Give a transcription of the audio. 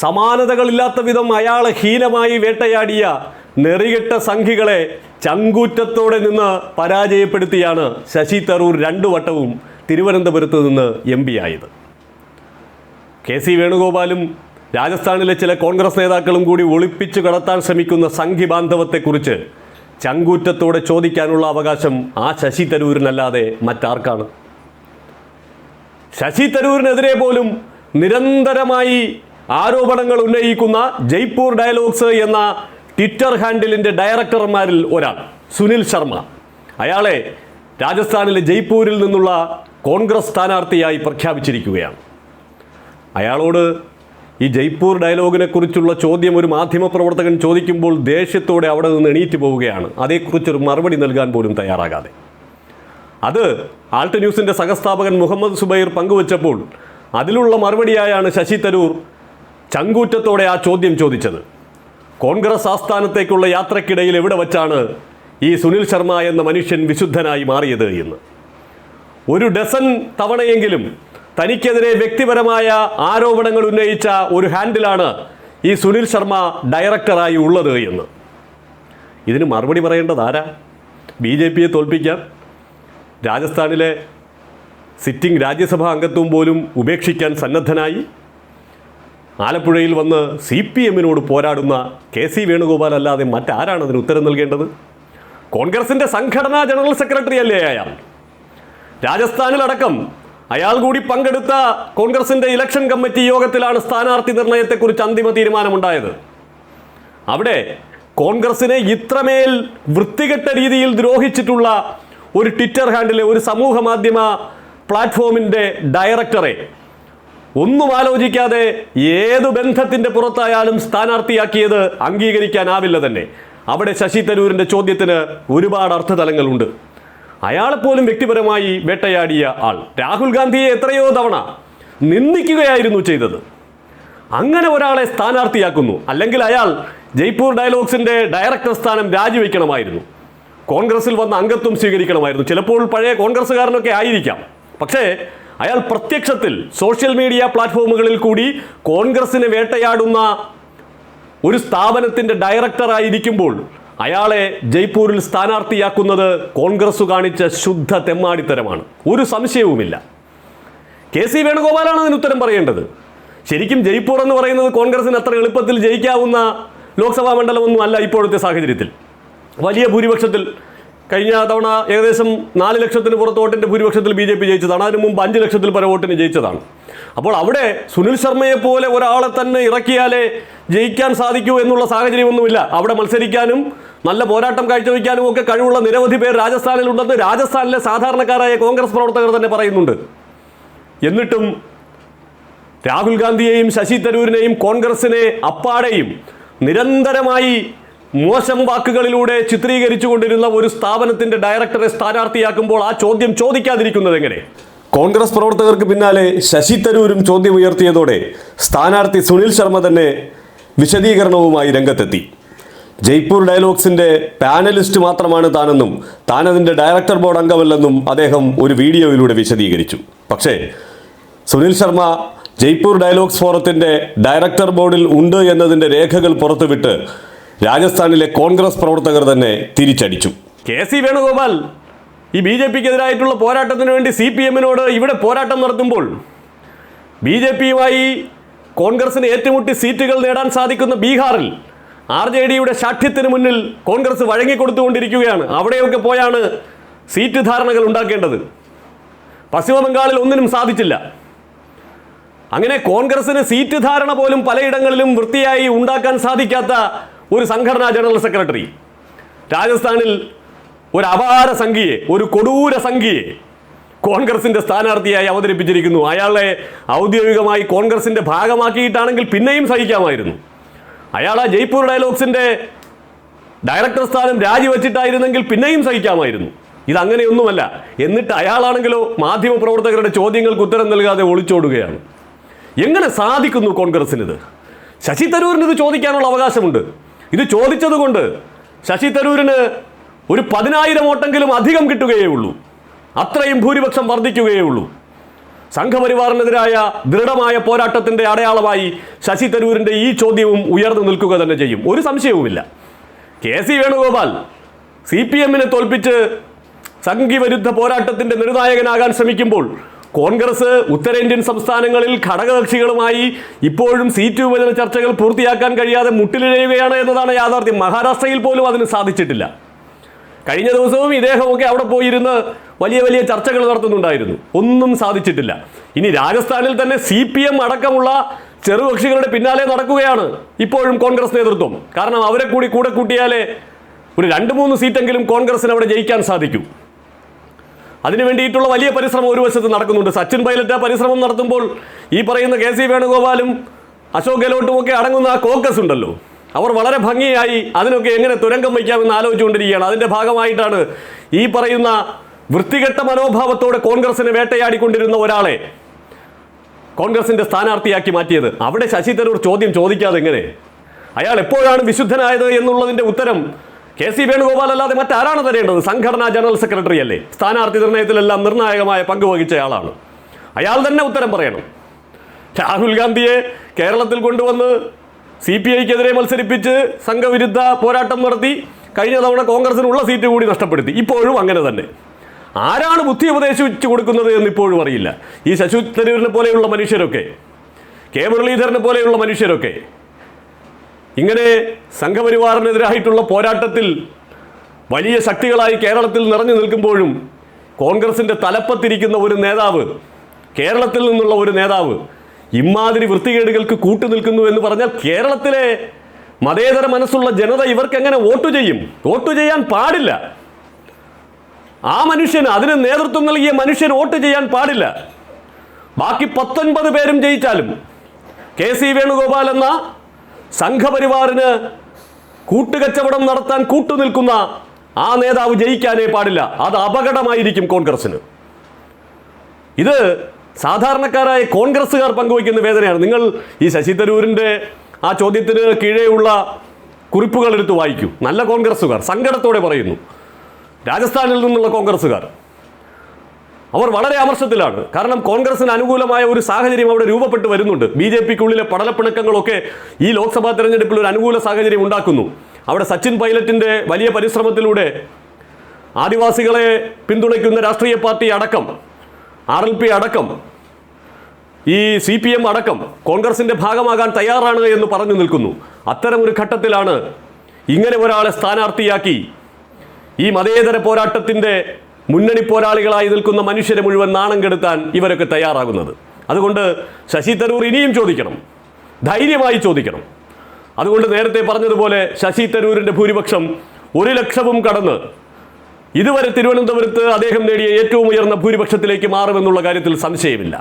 സമാനതകളില്ലാത്ത വിധം അയാളെ ഹീനമായി വേട്ടയാടിയ നെറികെട്ട സംഖികളെ ചങ്കൂറ്റത്തോടെ നിന്ന് പരാജയപ്പെടുത്തിയാണ് ശശി തരൂർ രണ്ടു വട്ടവും തിരുവനന്തപുരത്ത് നിന്ന് എം പി ആയത്. കെ സി വേണുഗോപാലും രാജസ്ഥാനിലെ ചില കോൺഗ്രസ് നേതാക്കളും കൂടി ഒളിപ്പിച്ചു കടത്താൻ ശ്രമിക്കുന്ന സംഘി ബാന്ധവത്തെക്കുറിച്ച് ചങ്കൂറ്റത്തോടെ ചോദിക്കാനുള്ള അവകാശം ആ ശശി തരൂരിനല്ലാതെ മറ്റാർക്കാണ്? ശശി തരൂരിനെതിരെ പോലും നിരന്തരമായി ആരോപണങ്ങൾ ഉന്നയിക്കുന്ന ജയ്പൂർ ഡയലോഗ്സ് എന്ന ട്വിറ്റർ ഹാൻഡിലിന്റെ ഡയറക്ടർമാരിൽ ഒരാൾ സുനിൽ ശർമ്മ. അയാളെ രാജസ്ഥാനിലെ ജയ്പൂരിൽ നിന്നുള്ള കോൺഗ്രസ് സ്ഥാനാർത്ഥിയായി പ്രഖ്യാപിച്ചിരിക്കുകയാണ്. അയാളോട് ഈ ജയ്പൂർ ഡയലോഗിനെ കുറിച്ചുള്ള ചോദ്യം ഒരു മാധ്യമപ്രവർത്തകൻ ചോദിക്കുമ്പോൾ ദേഷ്യത്തോടെ അവിടെ നിന്ന് എണീറ്റ് പോവുകയാണ്. അതേക്കുറിച്ചൊരു മറുപടി നൽകാൻ പോലും തയ്യാറാകാതെ. അത് ആൾട്ട് ന്യൂസിന്റെ സഹസ്ഥാപകൻ മുഹമ്മദ് സുബൈർ പങ്കുവച്ചപ്പോൾ അതിലുള്ള മറുപടിയായാണ് ശശി തരൂർ ചങ്കൂറ്റത്തോടെ ആ ചോദ്യം ചോദിച്ചത്. കോൺഗ്രസ് ആസ്ഥാനത്തേക്കുള്ള യാത്രക്കിടയിൽ എവിടെ വച്ചാണ് ഈ സുനിൽ ശർമ്മ എന്ന മനുഷ്യൻ വിശുദ്ധനായി മാറിയത് എന്ന്. ഒരു ഡസൻ തവണയെങ്കിലും തനിക്കെതിരെ വ്യക്തിപരമായ ആരോപണങ്ങൾ ഉന്നയിച്ച ഒരു ഹാൻഡിലാണ് ഈ സുനിൽ ശർമ്മ ഡയറക്ടറായി ഉള്ളത് എന്ന്. ഇതിന് മറുപടി പറയേണ്ടത് ആരാ? ബി ജെ പിയെ തോൽപ്പിക്കാൻ രാജസ്ഥാനിലെ സിറ്റിംഗ് രാജ്യസഭാ അംഗത്വം പോലും ഉപേക്ഷിക്കാൻ സന്നദ്ധനായി. ആലപ്പുഴയിൽ വന്ന് സി പി എമ്മിനോട് പോരാടുന്ന കെ സി വേണുഗോപാൽ അല്ലാതെ മറ്റാരാണ് അതിന് ഉത്തരം നൽകേണ്ടത്? കോൺഗ്രസിന്റെ സംഘടനാ ജനറൽ സെക്രട്ടറി അല്ലേ അയാൾ? രാജസ്ഥാനിലടക്കം അയാൾ കൂടി പങ്കെടുത്ത കോൺഗ്രസിന്റെ ഇലക്ഷൻ കമ്മിറ്റി യോഗത്തിലാണ് സ്ഥാനാർത്ഥി നിർണയത്തെക്കുറിച്ച് അന്തിമ തീരുമാനമുണ്ടായത്. അവിടെ കോൺഗ്രസിനെ ഇത്രമേൽ വൃത്തികെട്ട രീതിയിൽ ദ്രോഹിച്ചിട്ടുള്ള ഒരു ട്വിറ്റർ ഹാൻഡിലെ ഒരു സമൂഹ മാധ്യമ പ്ലാറ്റ്ഫോമിന്റെ ഡയറക്ടറെ ഒന്നും ആലോചിക്കാതെ ഏത് ബന്ധത്തിന്റെ പുറത്തായാലും സ്ഥാനാർത്ഥിയാക്കിയത് അംഗീകരിക്കാനാവില്ല തന്നെ. അവിടെ ശശി തരൂരിന്റെ ചോദ്യത്തിന് ഒരുപാട് അർത്ഥതലങ്ങളുണ്ട്. അയാളെപ്പോലും വ്യക്തിപരമായി വേട്ടയാടിയ ആൾ രാഹുൽ ഗാന്ധിയെ എത്രയോ തവണ നിന്ദിക്കുകയായിരുന്നു ചെയ്തത്. അങ്ങനെ ഒരാളെ സ്ഥാനാർത്ഥിയാക്കുന്നു. അല്ലെങ്കിൽ അയാൾ ജയ്പൂർ ഡയലോഗ്സിന്റെ ഡയറക്ടർ സ്ഥാനം രാജിവെക്കണമായിരുന്നു. കോൺഗ്രസിൽ വന്ന അംഗത്വം സ്വീകരിക്കണമായിരുന്നു. ചിലപ്പോൾ പഴയ കോൺഗ്രസ്സുകാരനൊക്കെ ആയിരിക്കാം. പക്ഷേ അയാൾ പ്രത്യക്ഷത്തിൽ സോഷ്യൽ മീഡിയ പ്ലാറ്റ്ഫോമുകളിൽ കൂടി കോൺഗ്രസിനെ വേട്ടയാടുന്ന ഒരു സ്ഥാപനത്തിന്റെ ഡയറക്ടറായിരിക്കുമ്പോൾ അയാളെ ജയ്പൂരിൽ സ്ഥാനാർത്ഥിയാക്കുന്നത് കോൺഗ്രസ് കാണിച്ച ശുദ്ധ തെമ്മാടിത്തരമാണ്. ഒരു സംശയവുമില്ല. കെ സി വേണുഗോപാലാണ് അതിന് ഉത്തരം പറയേണ്ടത്. ശരിക്കും ജയ്പൂർ എന്ന് പറയുന്നത് കോൺഗ്രസിന് അത്ര എളുപ്പത്തിൽ ജയിക്കാവുന്ന ലോക്സഭാ മണ്ഡലമൊന്നും അല്ല ഇപ്പോഴത്തെ സാഹചര്യത്തിൽ. വലിയ ഭൂരിപക്ഷത്തിൽ കഴിഞ്ഞ തവണ ഏകദേശം നാല് ലക്ഷത്തിന് പുറത്ത് വോട്ടിന്റെ ഭൂരിപക്ഷത്തിൽ ബി ജെ പി ജയിച്ചതാണ്. അതിന് മുമ്പ് അഞ്ച് ലക്ഷത്തിൽ പര വോട്ടിന് ജയിച്ചതാണ്. അപ്പോൾ അവിടെ സുനിൽ ശർമ്മയെ പോലെ ഒരാളെ തന്നെ ഇറക്കിയാലേ ജയിക്കാൻ സാധിക്കൂ എന്നുള്ള സാഹചര്യമൊന്നുമില്ല. അവിടെ മത്സരിക്കാനും നല്ല പോരാട്ടം കാഴ്ചവെക്കാനും ഒക്കെ കഴിവുള്ള നിരവധി പേർ രാജസ്ഥാനിലുണ്ടെന്ന് രാജസ്ഥാനിലെ സാധാരണക്കാരായ കോൺഗ്രസ് പ്രവർത്തകർ തന്നെ പറയുന്നുണ്ട്. എന്നിട്ടും രാഹുൽ ഗാന്ധിയെയും ശശി തരൂരിനെയും കോൺഗ്രസിനെ അപ്പാടെയും നിരന്തരമായി മോശം വാക്കുകളിലൂടെ ചിത്രീകരിച്ചു കൊണ്ടിരുന്ന ഒരു സ്ഥാപനത്തിന്റെ ഡയറക്ടറെ സ്ഥാനാർത്ഥിയാക്കുമ്പോൾ ആ ചോദ്യം ചോദിക്കാതിരിക്കുന്നത് എങ്ങനെ? കോൺഗ്രസ് പ്രവർത്തകർക്ക് പിന്നാലെ ശശി തരൂരും ചോദ്യം ഉയർത്തിയതോടെ സ്ഥാനാർത്ഥി സുനിൽ ശർമ്മ തന്നെ വിശദീകരണവുമായി രംഗത്തെത്തി. ജയ്പൂർ ഡയലോഗ്സിന്റെ പാനലിസ്റ്റ് മാത്രമാണ് താനെന്നും താനതിന്റെ ഡയറക്ടർ ബോർഡ് അംഗമല്ലെന്നും അദ്ദേഹം ഒരു വീഡിയോയിലൂടെ വിശദീകരിച്ചു. പക്ഷേ സുനിൽ ശർമ്മ ജയ്പൂർ ഡയലോഗ്സ് ഫോറത്തിന്റെ ഡയറക്ടർ ബോർഡിൽ ഉണ്ട് എന്നതിന്റെ രേഖകൾ പുറത്തുവിട്ട് രാജസ്ഥാനിലെ കോൺഗ്രസ് പ്രവർത്തകർ തന്നെ തിരിച്ചടിച്ചു. കെ സി വേണുഗോപാൽ ഈ ബി ജെ പിക്കെതിരായിട്ടുള്ള പോരാട്ടത്തിന് വേണ്ടി സി പി എമ്മിനോട് ഇവിടെ പോരാട്ടം നടത്തുമ്പോൾ ബി ജെ പിയുമായി കോൺഗ്രസിന് ഏറ്റുമുട്ടി സീറ്റുകൾ നേടാൻ സാധിക്കുന്ന ബീഹാറിൽ ആർ ജെ ഡിയുടെ ശാഠ്യത്തിന് മുന്നിൽ കോൺഗ്രസ് വഴങ്ങിക്കൊടുത്തുകൊണ്ടിരിക്കുകയാണ്. അവിടെയൊക്കെ പോയാണ് സീറ്റ് ധാരണകൾ ഉണ്ടാക്കേണ്ടത്. പശ്ചിമബംഗാളിൽ ഒന്നിനും സാധിച്ചില്ല. അങ്ങനെ കോൺഗ്രസിന് സീറ്റ് ധാരണ പോലും പലയിടങ്ങളിലും വൃത്തിയായി ഉണ്ടാക്കാൻ സാധിക്കാത്ത ഒരു സംഘടനാ ജനറൽ സെക്രട്ടറി. രാജസ്ഥാനിൽ ഒരു അപാര സംഖ്യയെ ഒരു കൊടൂര സംഖ്യയെ കോൺഗ്രസിന്റെ സ്ഥാനാർത്ഥിയായി അവതരിപ്പിച്ചിരിക്കുന്നു. അയാളെ ഔദ്യോഗികമായി കോൺഗ്രസിന്റെ ഭാഗമാക്കിയിട്ടാണെങ്കിൽ പിന്നെയും സഹിക്കാമായിരുന്നു. അയാൾ ആ ജയ്പൂർ ഡയലോഗ്സിന്റെ ഡയറക്ടർ സ്ഥാനം രാജിവെച്ചിട്ടായിരുന്നെങ്കിൽ പിന്നെയും സഹിക്കാമായിരുന്നു. ഇതങ്ങനെയൊന്നുമല്ല. എന്നിട്ട് അയാളാണെങ്കിലോ മാധ്യമപ്രവർത്തകരുടെ ചോദ്യങ്ങൾക്ക് ഉത്തരം നൽകാതെ ഒളിച്ചോടുകയാണ്. എങ്ങനെ സാധിക്കുന്നു കോൺഗ്രസിനിത്? ശശി തരൂരിന് ഇത് ചോദിക്കാനുള്ള അവകാശമുണ്ട്. ഇത് ചോദിച്ചതുകൊണ്ട് ശശി തരൂരിന് ഒരു പതിനായിരം വോട്ടെങ്കിലും അധികം കിട്ടുകയേ ഉള്ളൂ. അത്രയും ഭൂരിപക്ഷം വർദ്ധിക്കുകയേ ഉള്ളൂ. സംഘപരിവാറിനെതിരായ ദൃഢമായ പോരാട്ടത്തിന്റെ അടയാളമായി ശശി തരൂരിന്റെ ഈ ചോദ്യവും ഉയർന്നു നിൽക്കുക തന്നെ ചെയ്യും. ഒരു സംശയവുമില്ല. K C Venugopal C P എമ്മിനെ തോൽപ്പിച്ച് സംഘിവിരുദ്ധ പോരാട്ടത്തിന്റെ നിർണായകനാകാൻ ശ്രമിക്കുമ്പോൾ കോൺഗ്രസ് ഉത്തരേന്ത്യൻ സംസ്ഥാനങ്ങളിൽ ഘടകകക്ഷികളുമായി ഇപ്പോഴും സീറ്റ് വിഭജന ചർച്ചകൾ പൂർത്തിയാക്കാൻ കഴിയാതെ മുട്ടിലിഴയുകയാണ് എന്നതാണ് യാഥാർത്ഥ്യം. മഹാരാഷ്ട്രയിൽ പോലും അതിന് സാധിച്ചിട്ടില്ല. കഴിഞ്ഞ ദിവസവും ഇദ്ദേഹമൊക്കെ അവിടെ പോയിരുന്ന് വലിയ വലിയ ചർച്ചകൾ നടത്തുന്നുണ്ടായിരുന്നു. ഒന്നും സാധിച്ചിട്ടില്ല. ഇനി രാജസ്ഥാനിൽ തന്നെ സി പി എം അടക്കമുള്ള ചെറുകക്ഷികളുടെ പിന്നാലെ നടക്കുകയാണ് ഇപ്പോഴും കോൺഗ്രസ് നേതൃത്വം. കാരണം അവരെ കൂടി കൂടെ കൂട്ടിയാലേ ഒരു രണ്ട് മൂന്ന് സീറ്റെങ്കിലും കോൺഗ്രസിന് അവിടെ ജയിക്കാൻ സാധിക്കൂ. അതിനു വേണ്ടിയിട്ടുള്ള വലിയ പരിശ്രമം ഒരു വശത്ത് നടക്കുന്നുണ്ട്. സച്ചിൻ പൈലറ്റ് പരിശ്രമം നടത്തുമ്പോൾ ഈ പറയുന്ന കെ സി വേണുഗോപാലും അശോക് ഗെഹ്ലോട്ടും ഒക്കെ അടങ്ങുന്ന ആ കോക്കസ് ഉണ്ടല്ലോ. അവർ വളരെ ഭംഗിയായി അതിനൊക്കെ എങ്ങനെ തുരങ്കം വയ്ക്കാമെന്ന് ആലോചിച്ചുകൊണ്ടിരിക്കുകയാണ്. അതിന്റെ ഭാഗമായിട്ടാണ് ഈ പറയുന്ന വൃത്തികെട്ട മനോഭാവത്തോടെ കോൺഗ്രസിനെ വേട്ടയാടിക്കൊണ്ടിരുന്ന ഒരാളെ കോൺഗ്രസിന്റെ സ്ഥാനാർത്ഥിയാക്കി മാറ്റിയത്. അവിടെ ശശി തരൂർ ചോദ്യം ചോദിക്കാതെ എങ്ങനെ അയാൾ എപ്പോഴാണ് വിശുദ്ധനായത് എന്നുള്ളതിന്റെ ഉത്തരം കെ സി വേണുഗോപാൽ അല്ലാതെ മറ്റാരാണ് തരേണ്ടത്? സംഘടനാ ജനറൽ സെക്രട്ടറി അല്ലേ? സ്ഥാനാർത്ഥി നിർണയത്തിലെല്ലാം നിർണായകമായ പങ്ക് വഹിച്ചയാളാണ്. അയാൾ തന്നെ ഉത്തരം പറയണം. രാഹുൽ ഗാന്ധിയെ കേരളത്തിൽ കൊണ്ടുവന്ന് സി പി ഐക്കെതിരെ മത്സരിപ്പിച്ച് സംഘവിരുദ്ധ പോരാട്ടം നടത്തി കഴിഞ്ഞ തവണ കോൺഗ്രസിനുള്ള സീറ്റ് കൂടി നഷ്ടപ്പെടുത്തി. ഇപ്പോഴും അങ്ങനെ തന്നെ. ആരാണ് ബുദ്ധി ഉപദേശിച്ചു കൊടുക്കുന്നത് എന്ന് ഇപ്പോഴും അറിയില്ല. ഈ ശശി തരൂരിനെ പോലെയുള്ള മനുഷ്യരൊക്കെ കെ മുരളീധരനെ പോലെയുള്ള മനുഷ്യരൊക്കെ ഇങ്ങനെ സംഘപരിവാറിനെതിരായിട്ടുള്ള പോരാട്ടത്തിൽ വലിയ ശക്തികളായി കേരളത്തിൽ നിറഞ്ഞു നിൽക്കുമ്പോഴും കോൺഗ്രസിന്റെ തലപ്പത്തിരിക്കുന്ന ഒരു നേതാവ് കേരളത്തിൽ നിന്നുള്ള ഒരു നേതാവ് ഇമാതിരി വൃത്തികേടുകൾക്ക് കൂട്ടു നിൽക്കുന്നു എന്ന് പറഞ്ഞാൽ കേരളത്തിലെ മതേതര മനസ്സുള്ള ജനത ഇവർക്ക് എങ്ങനെ വോട്ട് ചെയ്യും? വോട്ട് ചെയ്യാൻ പാടില്ല. ആ മനുഷ്യൻ അതിന് നേതൃത്വം നൽകിയ മനുഷ്യൻ വോട്ട് ചെയ്യാൻ പാടില്ല. ബാക്കി പത്തൊൻപത് പേരും ജയിച്ചാലും കെ സി വേണുഗോപാൽ എന്ന സംഘപരിവാറിന് കൂട്ടുകച്ചവടം നടത്താൻ കൂട്ടുനിൽക്കുന്ന ആ നേതാവ് ജയിക്കാനേ പാടില്ല. അത് അപകടമായിരിക്കും കോൺഗ്രസിന് ഇത് സാധാരണക്കാരായ കോൺഗ്രസ്സുകാർ പങ്കുവയ്ക്കുന്ന വേദനയാണ്. നിങ്ങൾ ഈ ശശി തരൂരിന്റെ ആ ചോദ്യത്തിന് കീഴെയുള്ള കുറിപ്പുകൾ എടുത്ത് വായിക്കൂ. നല്ല കോൺഗ്രസ്സുകാർ സങ്കടത്തോടെ പറയുന്നു. രാജസ്ഥാനിൽ നിന്നുള്ള കോൺഗ്രസ്സുകാർ. അവർ വളരെ അമർഷത്തിലാണ്. കാരണം കോൺഗ്രസിന് അനുകൂലമായ ഒരു സാഹചര്യം അവിടെ രൂപപ്പെട്ട് വരുന്നുണ്ട്. ബി ജെ പിക്കുള്ളിലെ പടലപ്പിണക്കങ്ങളൊക്കെ ഈ ലോക്സഭാ തെരഞ്ഞെടുപ്പിൽ ഒരു അനുകൂല സാഹചര്യം ഉണ്ടാക്കുന്നു. അവിടെ സച്ചിൻ പൈലറ്റിന്റെ വലിയ പരിശ്രമത്തിലൂടെ ആദിവാസികളെ പിന്തുണയ്ക്കുന്ന രാഷ്ട്രീയ പാർട്ടി അടക്കം ആർ എൽ പി അടക്കം ഈ സി പി എം അടക്കം കോൺഗ്രസിന്റെ ഭാഗമാകാൻ തയ്യാറാണ് എന്ന് പറഞ്ഞു നിൽക്കുന്നു. അത്തരമൊരു ഘട്ടത്തിലാണ് ഇങ്ങനെ ഒരാളെ സ്ഥാനാർത്ഥിയാക്കി ഈ മതേതര പോരാട്ടത്തിന്റെ മുന്നണി പോരാളികളായി നിൽക്കുന്ന മനുഷ്യരെ മുഴുവൻ നാണം കെടുത്താൻ ഇവരൊക്കെ തയ്യാറാകുന്നത്. അതുകൊണ്ട് ശശി തരൂർ ഇനിയും ചോദിക്കണം. ധൈര്യമായി ചോദിക്കണം. അതുകൊണ്ട് നേരത്തെ പറഞ്ഞതുപോലെ ശശി തരൂരിന്റെ ഭൂരിപക്ഷം ഒരു ലക്ഷവും കടന്ന് ഇതുവരെ തിരുവനന്തപുരത്ത് അദ്ദേഹം നേടിയ ഏറ്റവും ഉയർന്ന ഭൂരിപക്ഷത്തിലേക്ക് മാറുമെന്നുള്ള കാര്യത്തിൽ സംശയമില്ല.